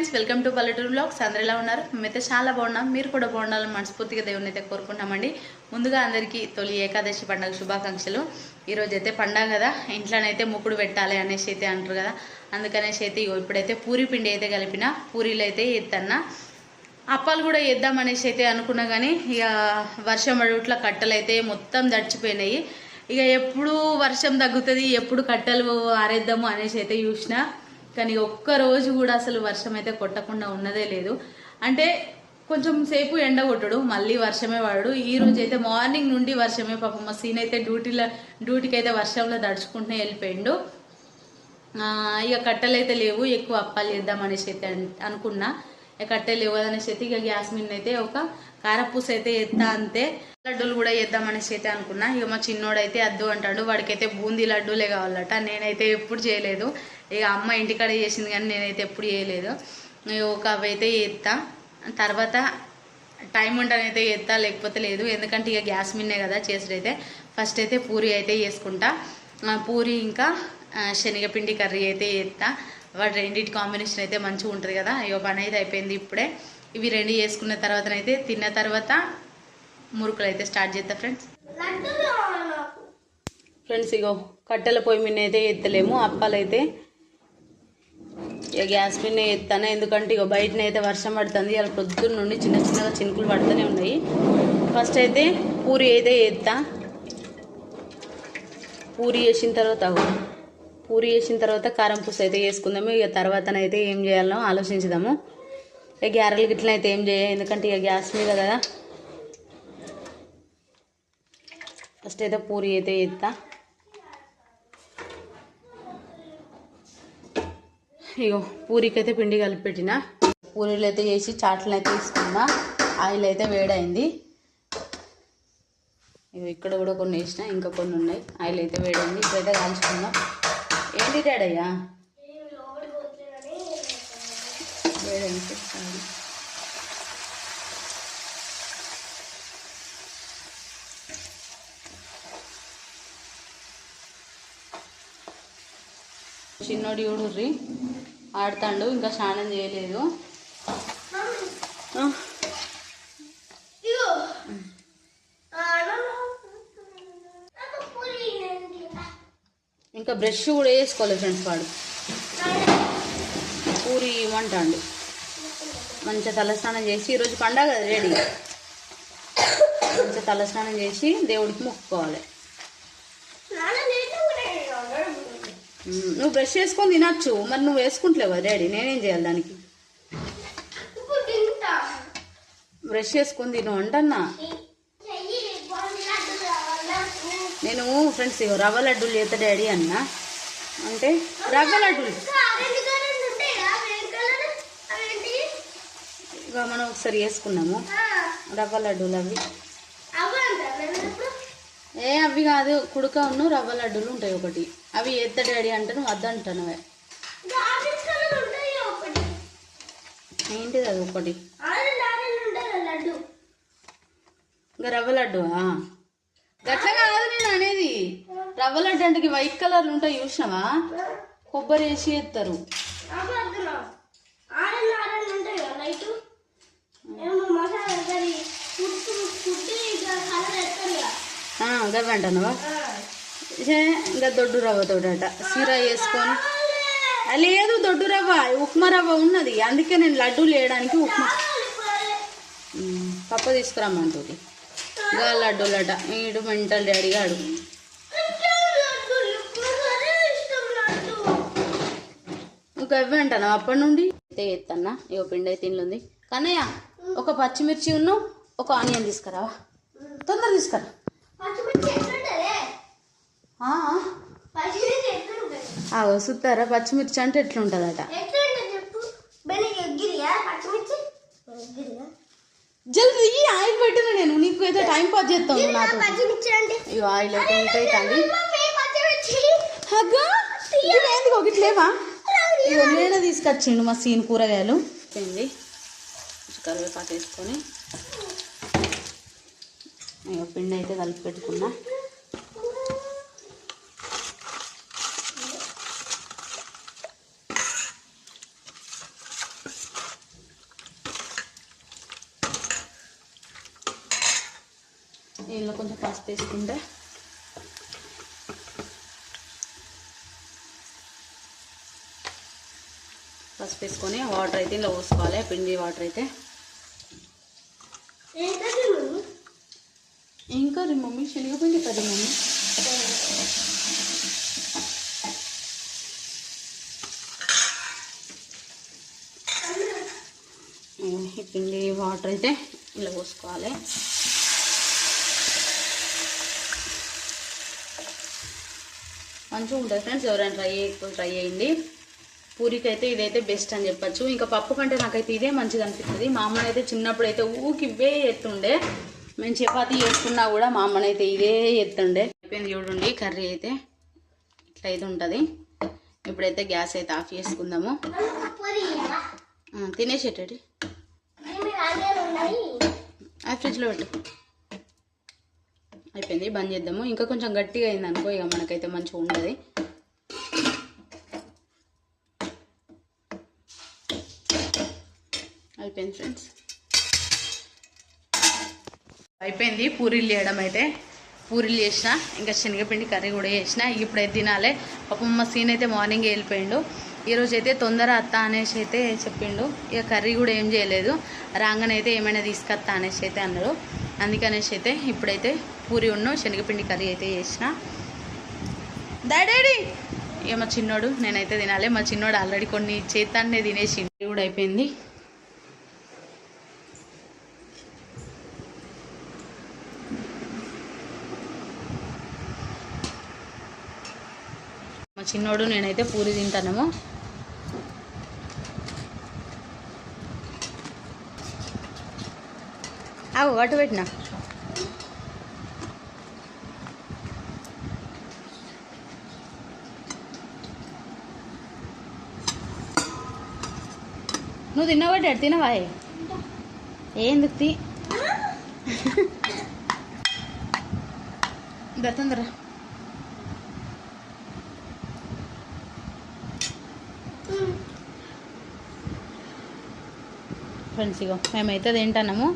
Friends welcome to పల్లెటూరు blogs అందరు ఎలా ఉన్నారు? మేమైతే చాలా బాగున్నాం. మీరు కూడా బాగుండాలని మనస్ఫూర్తిగా దేవుని అయితే కోరుకుంటున్నామండి. ముందుగా అందరికీ తొలి ఏకాదశి పండుగ శుభాకాంక్షలు. ఈరోజు అయితే పండగ కదా ఇంట్లోనైతే ముక్కుడు పెట్టాలి అనేసి అయితే అంటారు కదా. అందుకనేసి అయితే ఇప్పుడైతే పూరి పిండి అయితే కలిపిన పూరీలు అయితే ఎత్తన్నా. అప్పాలు కూడా వేద్దాం అనేసి అయితే అనుకున్నా కానీ ఇక వర్షం అడుగుట్ల కట్టలు అయితే మొత్తం దడిచిపోయినాయి ఇక ఎప్పుడు వర్షం తగ్గుతుంది ఎప్పుడు కట్టెలు ఆరేద్దాము అనేసి అయితే చూసిన. కానీ ఒక్క రోజు కూడా అసలు వర్షం అయితే కొట్టకుండా ఉన్నదే లేదు. అంటే కొంచెం సేపు ఎండ కొట్టడు మళ్ళీ వర్షమే వాడు ఈ రోజు అయితే మార్నింగ్ నుండి వర్షమే పాపం. మా సీన్ అయితే డ్యూటీలో డ్యూటీకి అయితే వర్షంలో దడుచుకుంటూనే వెళ్ళిపోయిండు. ఇక కట్టెలు అయితే లేవు ఎక్కువ అప్పాలు చేద్దాం అనేసి అయితే అనుకున్నా. ఇక కట్టెలు లేవు అనేసి అయితే ఇక గ్యాస్ మీద అయితే ఒక కారపూస అయితే ఎత్తా అంతే. లడ్డూలు కూడా చేద్దామనేసి అయితే అనుకున్నా. ఇక మా చిన్నోడు అయితే అద్దు అంటాడు. వాడికైతే బూందీ లడ్డూలే కావాలట. నేనైతే ఎప్పుడు చేయలేదు. ఇక అమ్మ ఇంటికాడ చేసింది కానీ నేనైతే ఎప్పుడు చేయలేదు. ఒక అవి అయితే చేస్తా తర్వాత టైం ఉంటేనైతే చేస్తా లేకపోతే లేదు. ఎందుకంటే ఇక గ్యాస్ మిన్నే కదా చేసేదైతే. ఫస్ట్ అయితే పూరి అయితే చేసుకుంటా. పూరి ఇంకా శనగపిండి కర్రీ అయితే చేస్తా వాటి రెండింటి కాంబినేషన్ అయితే మంచిగా ఉంటుంది కదా. అయ్యో పని అయితే అయిపోయింది ఇప్పుడే. ఇవి రెండు చేసుకున్న తర్వాతనైతే తిన్న తర్వాత మురుకులు అయితే స్టార్ట్ చేస్తా ఫ్రెండ్స్. ఫ్రెండ్స్ ఇగో కట్టెల పొయ్యి మీద అయితే ఎత్తలేము. అప్పాలైతే అయితే ఇక గ్యాస్ మీద ఎత్తాను ఎందుకంటే ఇక బయటనైతే వర్షం పడుతుంది. ఇలా పొద్దున్న నుండి చిన్న చిన్నగా చినుకులు పడుతూనే ఉన్నాయి. ఫస్ట్ అయితే పూరి అయితే ఎత్తా. పూరి వేసిన తర్వాత పూరి వేసిన తర్వాత కారం పూస అయితే వేసుకుందాము. ఇక తర్వాతనైతే ఏం చేయాలో ఆలోచించుదాము. ఇక గ్యారెలు గిట్ల అయితే ఏం చేయాలి ఎందుకంటే ఇక గ్యాస్ మీద కదా. ఫస్ట్ అయితే పూరి అయితే ఎత్తా ఇగో పూరికైతే పిండి కలిపి పెట్టిన. పూరీలు అయితే చేసి చాట్లు అయితే తీసుకున్నా. ఆయిల్ అయితే వేడైంది. ఇగో ఇక్కడ కూడా కొన్ని వేసిన ఇంకా కొన్ని ఉన్నాయి. ఆయిల్ అయితే వేడైంది. ఇప్పుడైతే కాల్చుకుందాం. ఏంటి డాడయ్యా ఆయిల్. చిన్నోడు చూడుర్రి ఆడుతాండు ఇంకా స్నానం చేయలేదు. ఇంకా బ్రష్ కూడా వేసుకోలేదు ఫ్రెండ్స్ వాడు. పూరి ఇవ్వమంటాండు. మంచిగా తలస్నానం చేసి ఈరోజు పండగ కదా రెడీ. మంచిగా తలస్నానం చేసి దేవుడికి మొక్కుకోవాలి. నువ్వు బ్రష్ వేసుకొని తినచ్చు. మరి నువ్వు వేసుకుంటలేవు కదా డాడీ? నేనేం చేయాలి దానికి? బ్రష్ వేసుకొని తిను అంటన్నా. నేను ఫ్రెండ్స్ రవ్వ లడ్డూలు చేత డాడీ అన్న. అంటే రవ్వ లడ్డూలు. ఇక మనం ఒకసారి వేసుకున్నాము. రవ్వ లడ్డూలు అవి. ఏ అవి కాదు కుడుక ఉన్న రవ్వ లడ్డూలు ఉంటాయి ఒకటి. అవి ఎత్త డాడీ అంటే నువ్వు వద్దంటాను ఏంటిది అది ఒకటి? ఇంకా రవ్వ లడ్డు గట్ల కాదు నేను అనేది. రవ్వ లడ్డు అంటే వైట్ కలర్లు ఉంటాయి చూసినావా? కొబ్బరి వేసి ఎత్తారు. గవి అంటానవా ఇంకా దొడ్డు రవ్వతోడట సీర వేసుకొని. ఆ, లేదు దొడ్డు రవ్వ ఉప్మా రవ్వ ఉన్నది. అందుకే నేను లడ్డూలు వేయడానికి ఉప్మా. ఉమ్, పప్ప తీసుకురమ్మంటుంది గా లడ్డూలట. ఈడు మెంటల్ డాడీ గాడు. ఇంకా ఇవ్వి అంటాను అప్పటి నుండి అయితే ఎత్తన్నా. ఇగో పిండి అయితే ఉంది కన్నయ్య ఒక పచ్చిమిర్చి ఉన్ను ఒక ఆనియన్ తీసుకురావా? తొందర తీసుకురా. ఆ, ఆ వసుతారా పచ్చిమిర్చి అంటే ఎట్లుంటుందట? జల్దీ ఈ ఆయిల్ పెట్టిన నేను? నీకు అయితే టైం పాస్ చేస్తాను నాతో. ఇగో ఆయిల్ అయితే హీట్ అవుతుంది అగ్గా ఏంది ఒకటి లేవా ఇగో నేనే తీసుకొచ్చిండు మా సీన్ కూరగాయలు. పిండి కొంచెం కరివేపాకు వేసుకొని. పిండి అయితే కలిపి పెట్టుకున్నా ఇందులో కొంచెం పసుపు వేసుకుంటే. పసుపు వేసుకొని వాటర్ అయితే ఇలా పోసుకోవాలి పిండి వాటర్ అయితే. ఇంకా రీ మమ్మీ? శనగపిండి కదా మమ్మీ. ఈ పిండి వాటర్ అయితే ఇలా పోసుకోవాలి. మంచిగా ఉంటుంది ఫ్రెండ్స్. ఎవరైనా ట్రై చేయకపోతే ట్రై చేయండి. పూరికి అయితే ఇదైతే బెస్ట్ అని చెప్పచ్చు. ఇంకా పప్పు కంటే నాకైతే ఇదే మంచిగా అనిపిస్తుంది. మా అమ్మని అయితే చిన్నప్పుడు అయితే ఊకి ఇవే ఎత్తుండే మేము చపాతీ చేసుకున్నా కూడా మా అమ్మని అయితే ఇదే ఎత్తుండే అయిపోయింది చూడండి కర్రీ అయితే. ఇట్లా అయితే ఉంటుంది. ఇప్పుడైతే గ్యాస్ అయితే ఆఫ్ చేసుకుందాము. ఆ, తినేసేటటి అది ఫ్రిడ్జ్లో పెట్టు. అయిపోయింది. బంద్ చేద్దాము. ఇంకా కొంచెం గట్టిగా అయింది అనుకో ఇక మనకైతే మంచిగా ఉండదు. అయిపోయింది ఫ్రెండ్స్. అయిపోయింది పూరీలు చేయడం అయితే. పూరీలు చేసిన ఇంకా శనగపిండి కర్రీ కూడా చేసిన. ఇప్పుడైతే తినాలి. పాపం మా సీన్ అయితే మార్నింగ్ వెళ్ళిపోయిండు. ఈరోజు అయితే తొందర అత్త అనేసి అయితే చెప్పిండు. ఇక కర్రీ కూడా ఏం చేయలేదు. రాగానే అయితే ఏమైనా తీసుకొస్తా అనేసి అయితే అన్నారు. అందుకనేసి అయితే ఇప్పుడైతే పూరి ఉన్న శనగపిండి కర్రీ అయితే చేసిన. డాడీ! ఇక మా చిన్నోడు నేనైతే తినాలి. మా చిన్నోడు ఆల్రెడీ కొన్ని చేతాన్నే తినేసి కూడా అయిపోయింది. మా చిన్నోడు నేనైతే పూరి తింటానేమో. అవు అటు పెట్టినా. నువ్వు తిన్నావా డాడీ? తినవా? ఏందుకు తీ? దత్తందరా ఫ్రెండ్స్ ఇగో మేమైతే తింటాము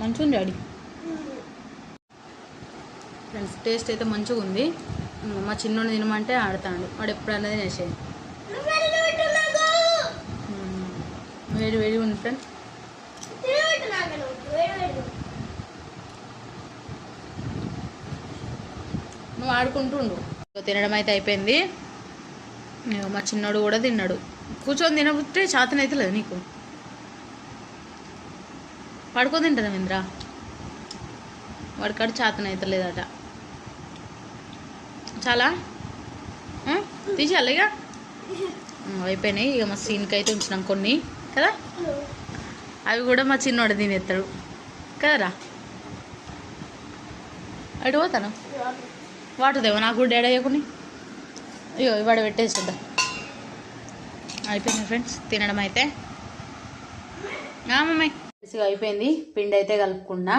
మంచిగా ఉంది డాడీ ఫ్రెండ్స్ టేస్ట్ అయితే మంచిగా ఉంది. మా చిన్నోడు తినమంటే ఆడతాడు. వాడు ఎప్పుడన్నా తినేసేది వేడి వేడి ఉంది ఫ్రెండ్స్ నువ్వు ఆడుకుంటుండు. తినడం అయితే అయిపోయింది. మా చిన్నోడు కూడా తిన్నాడు. కూర్చొని తినబుట్టే చేతన లేదు నీకు. పడుకో తింటుందా ఇంద్ర వాడికాడు చేతనైతలేదట. చాలా? తీసేయాలి ఇక? అయిపోయినాయి. ఇక మా సీన్కి అయితే ఉంచినాం కొన్ని. కదా? అవి కూడా మా చిన్నోడు తినేస్తాడు కదరా? అటు పోతాను? వాటుదేమో నాకు కూడా డాడీ అయ్యకుని అయ్యో ఇవాడ పెట్టేస్తుందా అయిపోయింది ఫ్రెండ్స్ తినడం అయితే మమ్మీ. అయిపోయింది. పిండి అయితే కలుపుకున్నా.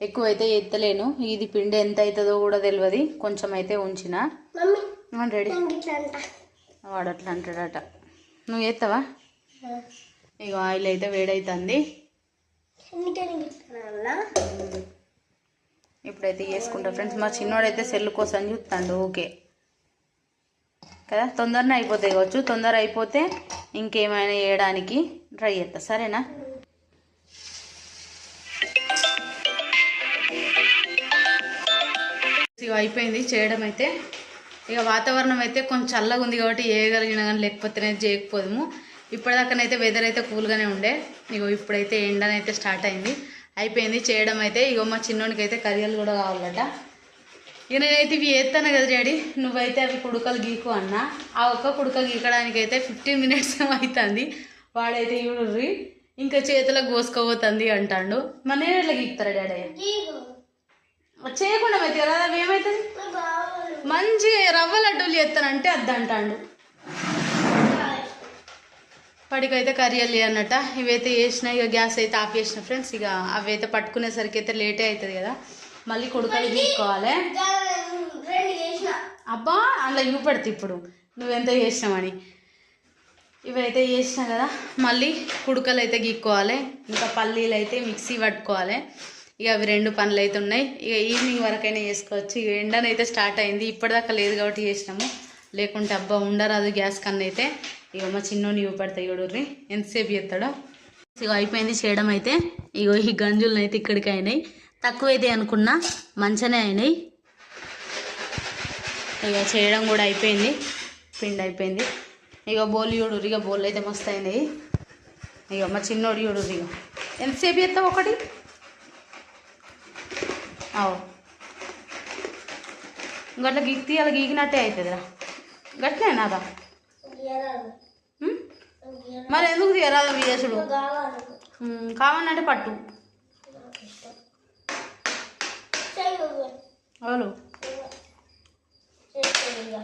ఎక్కువ అయితే ఎత్తలేను. ఇది పిండి ఎంత అవుతుందో కూడా తెలియదు కొంచెం అయితే ఉంచిన రెడీ. వాడు అట్లా అంటాడట నువ్వు ఎత్తవా? ఇక ఆయిల్ అయితే వేడవుతుంది ఇప్పుడైతే చేసుకుంటా ఫ్రెండ్స్. మా చిన్నోడైతే సెల్ కోసం చూస్తాడు ఓకే కదా తొందరనే అయిపోతాయి కావచ్చు. తొందర అయిపోతే ఇంకేమైనా చేయడానికి ట్రై చేస్తా సరేనా? ఇక అయిపోయింది. చేయడం అయితే ఇక వాతావరణం అయితే కొంచెం చల్లగా ఉంది కాబట్టి వేయగలిగిన కానీ లేకపోతేనే చేయకపోదాము. ఇప్పటిదాకానైతే వెదర్ అయితే కూల్గానే ఉండే. ఇగో ఇప్పుడైతే ఎండనైతే స్టార్ట్ అయింది. అయిపోయింది. చేయడం అయితే ఇగో మా చిన్నోనికి అయితే కర్రీలు కూడా కావాలట. ఇక నేనైతే ఇవి వేస్తాను కదా డాడీ నువ్వైతే అవి కుడుకలు గీకు అన్న. ఆ ఒక్క కుడుక గీకడానికి అయితే ఫిఫ్టీన్ మినిట్స్ అవుతుంది వాడైతే ఇవి ఇంకా చేతిలో కోసుకోబోతుంది అంటాడు. మన నేను గీకుతారా డాడీ? చేయకుండా అయితే కదా అవి ఏమవుతుంది మంచిగా రవ్వ లడ్డూలు చేస్తానంటే అద్దు అంటాడు వాడికైతే కర్రీలు అన్నట్ట. ఇవైతే వేసిన ఇక గ్యాస్ అయితే ఆఫ్ చేసిన ఫ్రెండ్స్ ఇక అవి అయితే పట్టుకునేసరికి అయితే లేటే అవుతుంది కదా. మళ్ళీ కొడుకలు చేసిన. అబ్బా అందులో ఇవి పెడతా ఇప్పుడు. నువ్వెంత చేసినావని. ఇవైతే చేసినా కదా మళ్ళీ కుడుకలు అయితే గీక్కోవాలి. ఇంకా పల్లీలు అయితే మిక్సీ పట్టుకోవాలి. ఇక అవి రెండు పనులు అయితే ఉన్నాయి. ఇక ఈవినింగ్ వరకైనా చేసుకోవచ్చు. ఇక ఎండనైతే స్టార్ట్ అయింది. ఇప్పటిదాకా లేదు కాబట్టి చేసినాము. లేకుంటే అబ్బా ఉండరాదు గ్యాస్ కన్నా అయితే. ఇక మా చిన్నోని ఇవి పెడతాయి చూడుర్రి ఎంతసేపు చేస్తాడో. ఇక అయిపోయింది చేయడం అయితే. ఇగో ఈ గంజులను అయితే ఇక్కడికి అయినాయి. తక్కువైతే అనుకున్నా మంచనే అయినాయి. ఇక చేయడం కూడా అయిపోయింది. పిండి అయిపోయింది. ఇక బోలు చూడు ఇక బోల్ అయితే మస్తు అయినాయి. ఇక మా చిన్నోడు చూడు ఇక ఎంతసేపు చేస్తావు ఒకటి? అవు. గట్ల గీక్ తీయాలి గీకినట్టే అవుతుందిరా గట్లే నాదా? మరి ఎందుకు తీయరాదు కావాలి కావాలంటే పట్టు. ఇక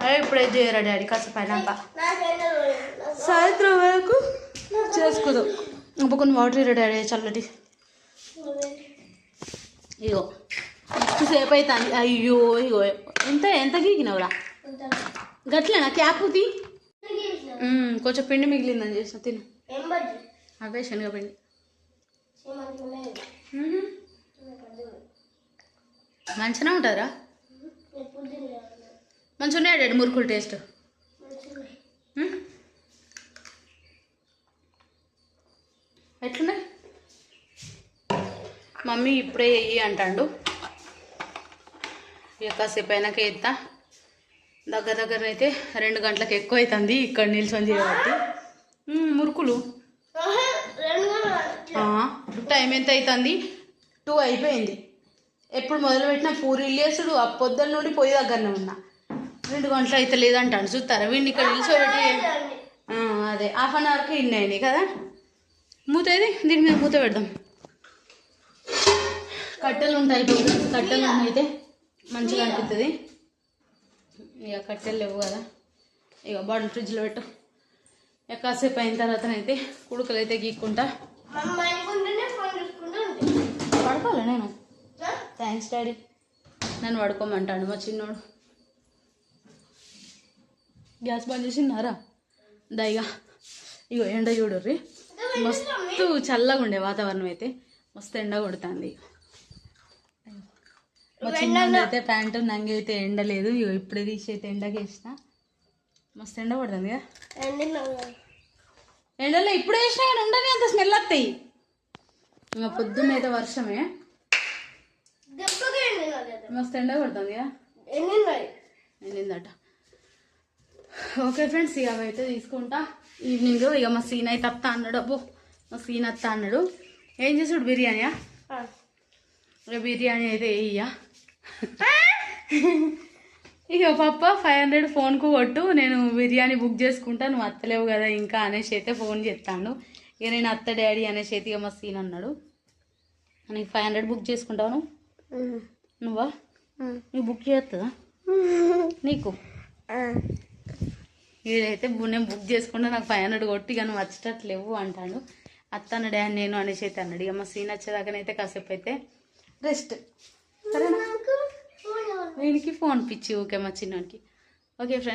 అదే ఇప్పుడే చేయరా డాడీ ఎండలు నాకు సాయంత్రం వరకు చేసుకుందాం. ఇంకో కొన్ని వాటర్ ఇరా డాడీ చల్లటి. ఇగో సేపు అవుతుంది అయ్యో ఇగో ఎంత ఎంత గీకినవురా గట్లేనా? క్యాప్ తీ. కొంచెం పిండి మిగిలిందని చేసిన తిను. అవే శనగపిండి. మంచిగా ఉంటుందిరా? మంచిగా ఉన్నాయి డాడీ మురుకులు టేస్ట్? ఎట్లున్నాయి? మమ్మీ ఇప్పుడే వెయ్యి అంటాడు. ఇక కాసేపు అయినాక ఎత్తా. దగ్గర దగ్గర అయితే రెండు గంటలకు ఎక్కువ అవుతుంది ఇక్కడ నిల్చొని చేయబట్టి. మురుకులు. టైం ఎంత అవుతుంది టూ అయిపోయింది. ఎప్పుడు మొదలు పెట్టిన పూరీలు చేసుడు ఆ పొద్దున్న నుండి పోయి దగ్గరనే ఉన్నా. రెండు గంటలు అయితే లేదంటాను చూస్తారా వీడిని ఇక్కడ నిల్చోబెట్టి అదే. హాఫ్ అన్ అవర్కి ఇన్ని అయినాయి కదా? మూత ఏది? దీని మీద మూత పెడదాం. కట్టెలు ఉంటాయి కట్టెలు అయితే మంచిగా అనిపిస్తుంది ఇక కట్టెలు లేవు కదా. ఇక బాటిల్ ఫ్రిడ్జ్లో పెట్టు. ఇక కాసేపు అయిన తర్వాతనైతే కుడుకలు అయితే గీక్కుంటా. మనం పడుకోవాలా నేను? Thanks daddy. నన్ను పడుకోమంటాడు మా చిన్నోడు. గ్యాస్ బంద్ చేసినారా దయగా ఇగో. ఎండ చూడర్రి. మస్తు చల్లగా ఉండే వాతావరణం అయితే మస్తు ఎండ కొడుతుంది. మా చిన్నోడు అయితే ప్యాంటు నంగి అయితే ఎండ లేదు. ఇగో ఇప్పుడే తీసి అయితే ఎండకి వేసిన. మస్తు ఎండ పడుతుంది కదా. ఎండలో ఇప్పుడు వేసినా కానీ ఉండని అంత స్మెల్ వస్తాయి. ఇంకా పొద్దున్న అయితే వర్షమే. మస్తు ఎండ కొడుతుంది కదా. వెళ్ళిందట ఓకే ఫ్రెండ్స్ ఇక అయితే తీసుకుంటా. ఈవినింగ్ ఇక మా సీన్ అయితే అత్త అన్నాడు. అబ్బో మా సీన్ అత్త అన్నాడు. ఏం చేసాడు బిర్యానీయా? బిర్యానీ అయితే వేయ్యా ఇక పప్ప ఫైవ్ హండ్రెడ్ ఫోన్కు కొట్టు నేను బిర్యానీ బుక్ చేసుకుంటా నువ్వు అత్తలేవు కదా ఇంకా అనేసి అయితే ఫోన్ చేస్తాను ఇక నేను అత్త డాడీ అనేసి అయితే ఇక మా సీన్ అన్నాడు. నీకు ఫైవ్ హండ్రెడ్ బుక్ చేసుకుంటావు నువ్వా? నువ్వు? బుక్ చేస్తుందా నీకు? వీడైతే నేను బుక్ చేసుకుంటా నాకు ఫైవ్ హండ్రెడ్ కొట్టి ఇక నువ్వు వచ్చేటట్లేవు అంటాడు. అత్త అన్నాడు డాడీ నేను అనేసి అయితే అన్నాడు. ఇక మా సీన్ వచ్చేదాకానైతే కాసేపు అయితే రెస్ట్ సరేనా వీడికి ఫోన్ పిచ్చి ఓకే మా చిన్నోడికి ఓకే ఫ్రెండ్స్